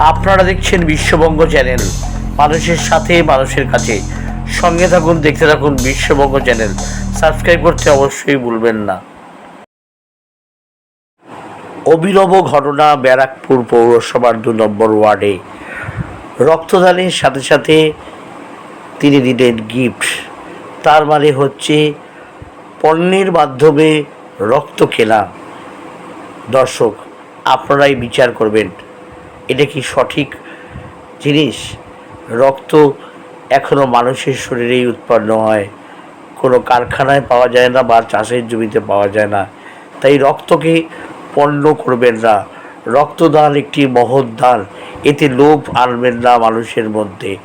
আপনারা দেখছেন বিশ্ববঙ্গ চ্যানেল। মানুষের সাথে, মানুষের কাছে। সঙ্গে থাকুন, দেখতে থাকুন বিশ্ববঙ্গ চ্যানেল। সাবস্ক্রাইব করতে অবশ্যই ভুলবেন না। অভিনব ঘটনা ব্যারাকপুর পৌরসভার দু নম্বর ওয়ার্ডে। রক্তদানের সাথে সাথে তিনি দিলেন গিফট। তার মানে হচ্ছে পণ্যের মাধ্যমে রক্ত কেনা। দর্শক, আপনারাই বিচার করবেন। এটা কি সঠিক জিনিস? রক্ত এখনও মানুষের শরীরেই উৎপন্ন হয়। কোনো কারখানায় পাওয়া যায় না বা চাষের জমিতে পাওয়া যায় না। তাই রক্তকে পণ্য করবেন না। রক্তদান একটি মহৎ দান। এতে লোভ আনবেন না মানুষের মধ্যে।